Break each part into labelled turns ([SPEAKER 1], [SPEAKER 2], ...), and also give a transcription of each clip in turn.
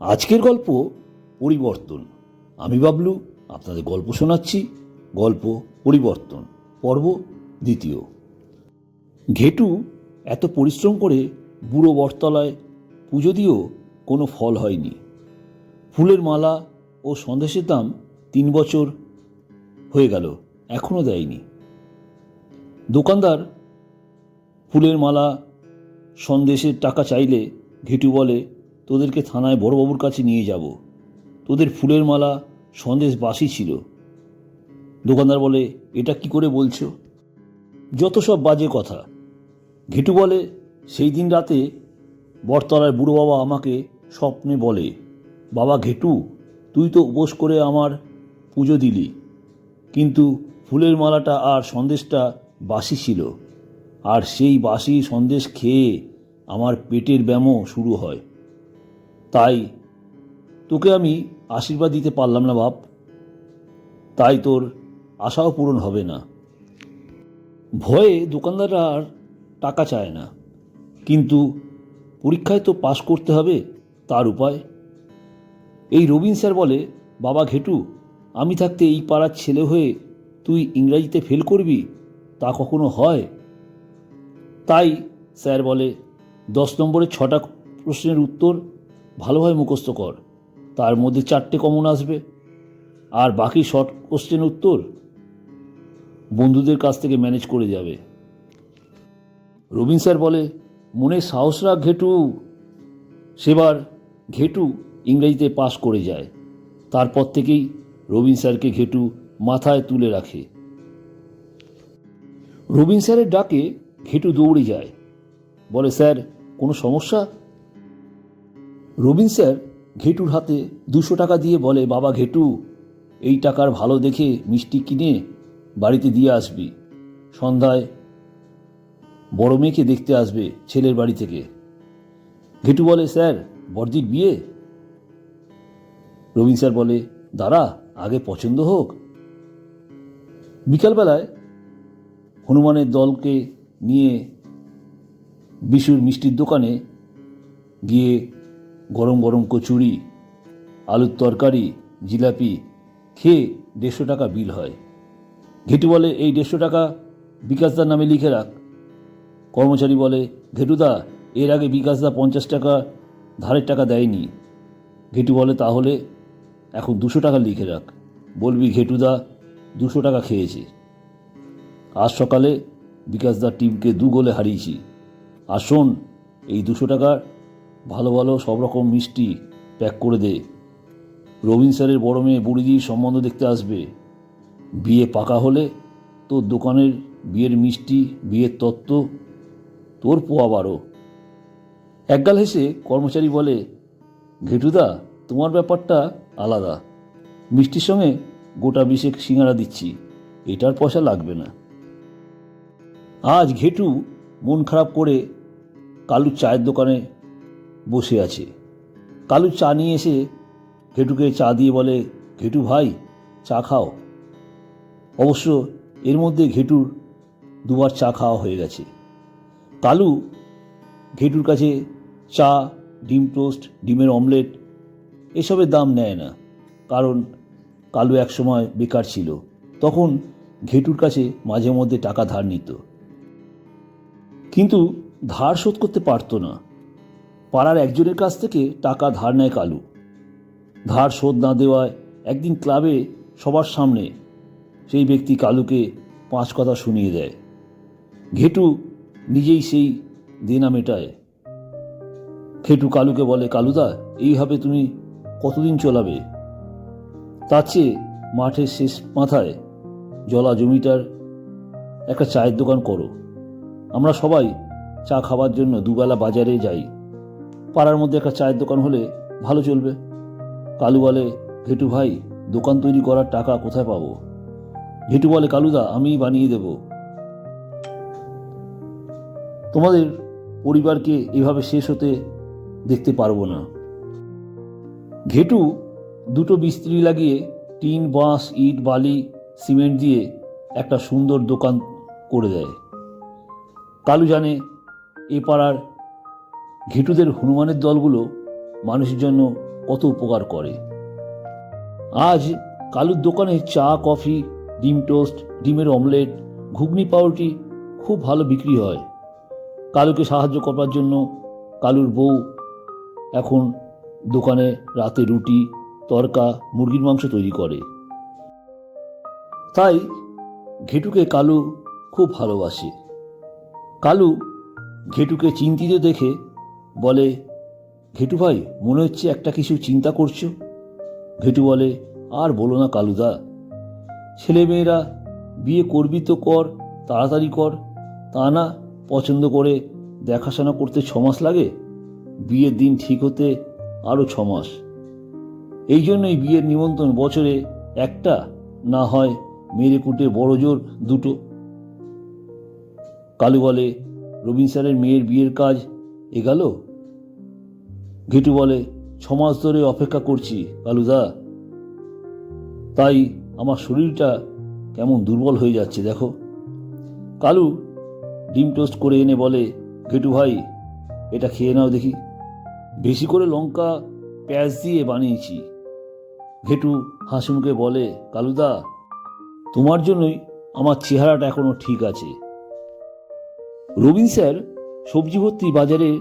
[SPEAKER 1] আজকের গল্প পরিবর্তন। আমি বাবলু, আপনাদের গল্প শোনাচ্ছি। গল্প পরিবর্তন, পর্ব দ্বিতীয়। ঘেটু এত পরিশ্রম করে বুড়ো বটতলায় পুজো দিয়েও কোনো ফল হয়নি। ফুলের মালা ও সন্দেশের দাম তিন বছর হয়ে গেল, এখনও দেয়নি। দোকানদার, ফুলের মালা, সন্দেশের টাকা চাইলে ঘেটু বলে তোদেরকে থানায় বড়বাবুর কাছে নিয়ে যাব। তোদের ফুলের মালা সন্দেশ বাসি ছিল। দোকানদার বলে, এটা কি করে বলছো? যত সব বাজে কথা। ঘেটু বলে, সেই দিন রাতে বটতলার বুড়ো বাবা আমাকে স্বপ্নে বলে, বাবা ঘেটু, তুই তো উপোস করে আমার পুজো দিলি। কিন্তু ফুলের মালাটা আর সন্দেশটা বাসি ছিল। আর সেই বাসি সন্দেশ খেয়ে আমার পেটের ব্যামো শুরু হয় তাই তোকে আমি আশীর্বাদ দিতে পারলাম না, বাপ। তাই তোর আশাও পূরণ হবে না। ভয়ে দোকানদাররা আর টাকা চায় না। কিন্তু পরীক্ষায় তো পাশ করতে হবে, তার উপায়? এই রবিন স্যার বলে, বাবা ঘেটু, আমি থাকতে এই পাড়ার ছেলে হয়ে তুই ইংরাজিতে ফেল করবি? তা কখনো হয়? তাই স্যার বলে, দশ নম্বরের ছটা প্রশ্নের উত্তর ভালোভাবে মুখস্থ কর। তার মধ্যে চারটে কমন আসবে। আর বাকি শর্ট কোশ্চেন উত্তর বন্ধুদের কাছ থেকে ম্যানেজ করে যাবে। রবিন স্যার বলে, মনে সাহস রাখ ঘেটু। সেবার ঘেটু ইংরেজিতে পাশ করে যায়। তারপর থেকেই রবিন স্যারকে ঘেটু মাথায় তুলে রাখে। রবিন স্যারের ডাকে ঘেটু দৌড়ে যায়। বলে, স্যার, কোনো সমস্যা? রবিন স্যার, ঘেটুর হাতে দুশো টাকা দিয়ে বলে, বাবা ঘেটু, এই টাকার ভালো দেখে মিষ্টি কিনে বাড়িতে দিয়ে আসবি। সন্ধ্যায় বড় মেয়েকে দেখতে আসবে ছেলের বাড়ি থেকে। ঘেটু বলে, স্যার বর্দির বিয়ে? রবিন স্যার বলে, দাঁড়া, আগে পছন্দ হোক। বিকালবেলায় হনুমানের দলকে নিয়ে বিশুর মিষ্টির দোকানে গিয়ে গরম গরম কচুরি, আলুর তরকারি, জিলাপি, খেয়ে দেড়শো টাকা বিল হয়। ঘেটু বলে, এই দেড়শো টাকা বিকাশদার নামে লিখে রাখ। কর্মচারী বলে, ঘেটুদা, এর আগে বিকাশদা পঞ্চাশ টাকা, ধারের টাকা দেয়নি। ঘেটু বলে, তাহলে এখন দুশো টাকা লিখে রাখ। বলবি, ঘেটুদা, দুশো টাকা খেয়েছে। আজ সকালে বিকাশদার টিমকে দু গোলে হারিয়েছি। আর শোন, এই দুশো টাকার ভালো ভালো সব রকম মিষ্টি প্যাক করে দে। রবিন স্যারের বড় মেয়ে বুড়িদির সম্বন্ধ দেখতে আসবে। বিয়ে পাকা হলে তোর দোকানের বিয়ের মিষ্টি, বিয়ের তত্ত্ব, তোর পোয়া বারো। একগাল হেসে কর্মচারী বলে, ঘেটুদা, তোমার ব্যাপারটা আলাদা। মিষ্টির সঙ্গে গোটা বিশেক সিঙ্গারা দিচ্ছি, এটার পয়সা লাগবে না। আজ ঘেটু মন খারাপ করে কালুর চায়ের দোকানে বসে আছে। কালু চা নিয়ে এসে ঘেটুকে চা দিয়ে বলে, ঘেটু ভাই, চা খাও। অবশ্য এর মধ্যে ঘেটুর দুবার চা খাওয়া হয়ে গেছে। কালু ঘেটুর কাছে চা, ডিম টোস্ট, ডিমের অমলেট এসবের দাম নেয় না, কারণ কালু একসময় বেকার ছিল। তখন ঘেটুর কাছে মাঝে মধ্যে টাকা ধার নিত। কিন্তু ধার শোধ করতে পারতো না। পাড়ার একজনের কাছ থেকে টাকা ধার নেয় কালু। ধার শোধ না দেওয়ায় একদিন ক্লাবে সবার সামনে সেই ব্যক্তি কালুকে পাঁচ কথা শুনিয়ে দেয়। ঘেটু নিজেই সেই দেনা মেটায়। ঘেটু কালুকে বলে, কালুদা, এইভাবে তুমি কতদিন চলাবে? তার চেয়ে মাঠের শেষ মাথায় জলা জমিটার একটা চায়ের দোকান করো। আমরা সবাই চা খাবার জন্য দুবেলা বাজারে যাই। পাড়ার মধ্যে একটা চায়ের দোকান হলে ভালো চলবে। কালু বলে ঘেটু ভাই, দোকান তৈরি করার টাকা কোথায় পাবো? ঘেটু বলে, কালুদা আমিই বানিয়ে দেব। তোমাদের পরিবারকে এভাবে শেষ হতে দেখতে পারব না। ঘেটু দুটো মিস্ত্রি লাগিয়ে টিন, বাঁশ, ইট, বালি, সিমেন্ট দিয়ে একটা সুন্দর দোকান করে দেয়। কালু জানে এ পাড়ার ঘেটুদের হনুমানের দলগুলো মানুষের জন্য কত উপকার করে। আজ কালুর দোকানে চা, কফি, ডিম টোস্ট, ডিমের অমলেট, ঘুগনি পাউরুটি খুব ভালো বিক্রি হয়। কালুকে সাহায্য করবার জন্য কালুর বউ এখন দোকানে রাতে রুটি, তরকা, মুরগির মাংস তৈরি করে। তাই ঘেটুকে কালু খুব ভালোবাসে। কালু ঘেটুকে চিন্তিত দেখে বলে, ঘেটু ভাই, মনে হচ্ছে একটা কিছু চিন্তা করছ? ঘেটু বলে, আর বলো না কালুদা, ছেলেমেয়েরা বিয়ে করবি তো কর, তাড়াতাড়ি কর, তা না পছন্দ করে দেখাশোনা করতে ছমাস লাগে, বিয়ের দিন ঠিক হতে আরও ছমাস এই জন্যই বিয়ের নিমন্ত্রণ বছরে একটা, না হয় মেরে কুটে বড় জোর দুটো। কালু বলে, রবীন স্যারের মেয়ের বিয়ের কাজ এগাল ঘেটু বলে, ছমাস ধরে অপেক্ষা করছি কালুদা তাই আমার শরীরটা কেমন দুর্বল হয়ে যাচ্ছে, দেখো। কালু ডিম টোস্ট করে এনে বলে, ঘেটু ভাই, এটা খেয়ে নাও দেখি। বেশি করে লঙ্কা, পেঁয়াজ দিয়ে বানিয়েছি। ঘেটু হাসি মুখে বলে, কালুদা, তোমার জন্যই আমার চেহারাটা এখনও ঠিক আছে। রবীন স্যার সবজি ভর্তি বাজারে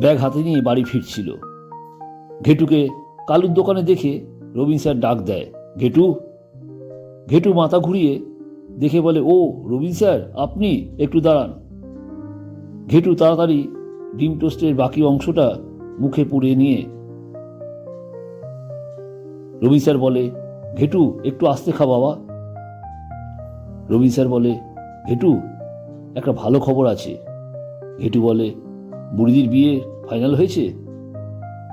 [SPEAKER 1] ব্যাগ হাতে নিয়ে বাড়ি ফিরছিল। ঘেটুকে কালুর দোকানে দেখে রবিন স্যার ডাক দেয়, ঘেটু। ঘেটু মাথা ঘুরিয়ে দেখে বলে, ও, রবিন স্যার, আপনি একটু দাঁড়ান। ঘেটু তাড়াতাড়ি ডিম টোস্টের বাকি অংশটা মুখে পুড়ে নিয়ে রবীন স্যার বলে, ঘেটু, একটু আস্তে খা বাবা। রবীন স্যার বলে, ঘেটু, একটা ভালো খবর আছে। ঘেটু বলে বুড়িদির বিয়ে ফাইনাল হয়েছে?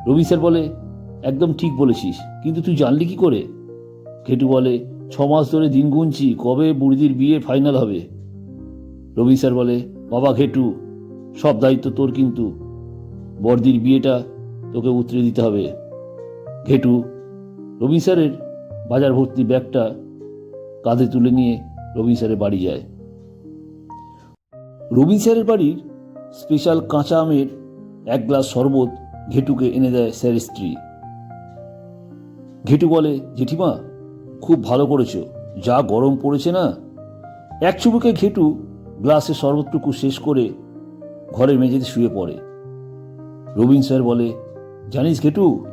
[SPEAKER 1] রবীন স্যার বলে, একদম ঠিক বলেছিস, কিন্তু তুই জানলি কি করে? ঘেটু বলে, ছ মাস ধরে দিন গুনছি, কবে বুড়িদির বিয়ে ফাইনাল হবে? রবীন স্যার বলে, বাবা ঘেটু, সব দায়িত্ব তোর কিন্তু। বর্দির বিয়েটা তোকে উতরে দিতে হবে। ঘেটু রবীন স্যারের বাজার ভর্তি ব্যাগটা কাঁধে তুলে নিয়ে রবীন স্যারের বাড়ি যায়। রবীন স্যারের বাড়ির স্পেশাল কাঁচা আমের এক গ্লাস শরবত ঘেটুকে এনে দেয় স্যারের স্ত্রী। ঘেটু বলে, জেঠিমা, খুব ভালো করেছ। যা গরম পড়েছে না? এক চুমুকে ঘেটু গ্লাসে শরবতটুকু শেষ করে ঘরের মেঝেতে শুয়ে পড়ে। রবীন স্যার বলে, জানিস ঘেটু,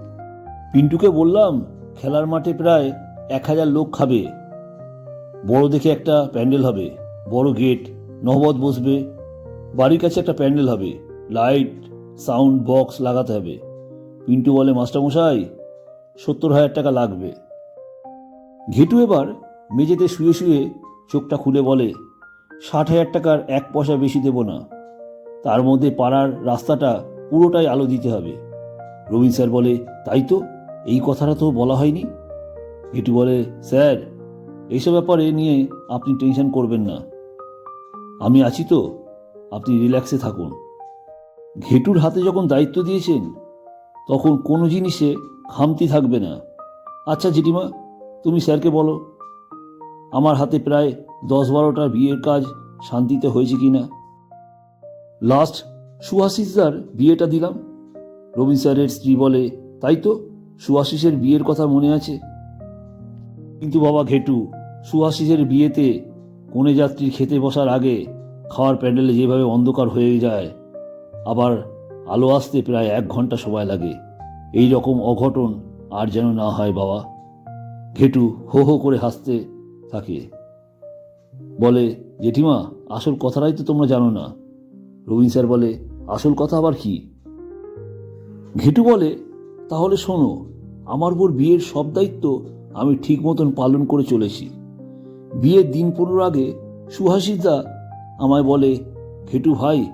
[SPEAKER 1] পিন্টুকে বললাম খেলার মাঠে প্রায় এক হাজার লোক খাবে। বড় দেখে একটা প্যান্ডেল হবে, বড় গেট নহবত বসবে বাড়ির কাছে একটা প্যান্ডেল হবে। লাইট, সাউন্ড বক্স লাগাতে হবে। পিন্টু বলে, মাস্টারমশাই, সত্তর হাজার টাকা লাগবে। ঘেটু এবার মেঝেতে শুয়ে শুয়ে চোখটা খুলে বলে, ষাট হাজার টাকার এক পয়সা বেশি দেব না। তার মধ্যে পাড়ার রাস্তাটা পুরোটাই আলো দিতে হবে। রবীন স্যার বলে, তাই তো, এই কথাটা তো বলা হয়নি? ঘেটু বলে, স্যার, এইসব ব্যাপারে নিয়ে আপনি টেনশন করবেন না। আমি আছি তো। আপনি রিল্যাক্সে থাকুন। ঘেটুর হাতে যখন দায়িত্ব দিয়েছেন, তখন কোনো জিনিসে খামতি থাকবে না। আচ্ছা জেঠিমা, তুমি স্যারকে বলো, আমার হাতে প্রায় দশ বারোটা বিয়ের কাজ শান্তিতে হয়েছে কি না? লাস্ট সুহাসিসদার বিয়েটা দিলাম। রবীন স্যারের স্ত্রী বলে, তাই তো সুহাসিসের বিয়ের কথা মনে আছে। কিন্তু বাবা ঘেটু সুহাসিসের বিয়েতে কনে যাত্রীর খেতে বসার আগে খাওয়ার প্যান্ডেলে যেভাবে অন্ধকার হয়ে যায়, আবার আলো আসতে প্রায় এক ঘণ্টা সময় লাগে। এই রকম অঘটন আর যেন না হয় বাবা। ঘেটু হো হো করে হাসতে থাকে। বলে, জেঠিমা, আসল কথাটাই তো তোমরা জানো না। রবীন স্যার বলে, আসল কথা আবার কি? ঘেটু বলে, তাহলে শোনো, আমার উপর বিয়ের সব দায়িত্ব আমি ঠিক মতন পালন করে চলেছি। বিয়ের দিন পনেরো আগে সুহাসিদা আমায় বলে, ঘেটু ভাই,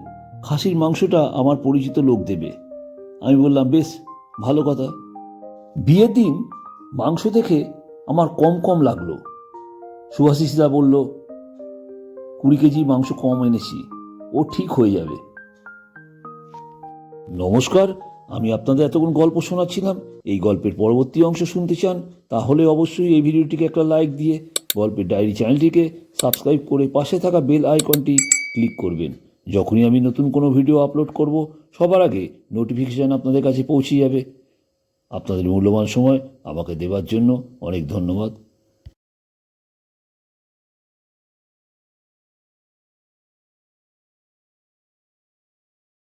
[SPEAKER 1] খাসির মাংসটা আমার পরিচিত লোক দেবে। আমি বললাম, বেশ, ভালো কথা। বিয়ের দিন মাংস দেখে আমার কম কম লাগল। সুভাষিসদা বলল, কুড়ি কেজি মাংস কম এনেছি, ও ঠিক হয়ে যাবে। নমস্কার, আমি আপনাদের এতক্ষণ গল্প শোনাচ্ছিলাম। এই গল্পের পরবর্তী অংশ শুনতে চান, তাহলে অবশ্যই এই ভিডিওটিকে একটা লাইক দিয়ে গল্পের ডায়েরি চ্যানেলটিকে সাবস্ক্রাইব করে পাশে থাকা বেল আইকনটি ক্লিক করবেন। যখনই আমি নতুন কোনো ভিডিও আপলোড করব, সবার আগে নোটিফিকেশান আপনাদের কাছে পৌঁছে যাবে। আপনাদের মূল্যবান সময় আমাকে দেওয়ার জন্য অনেক ধন্যবাদ।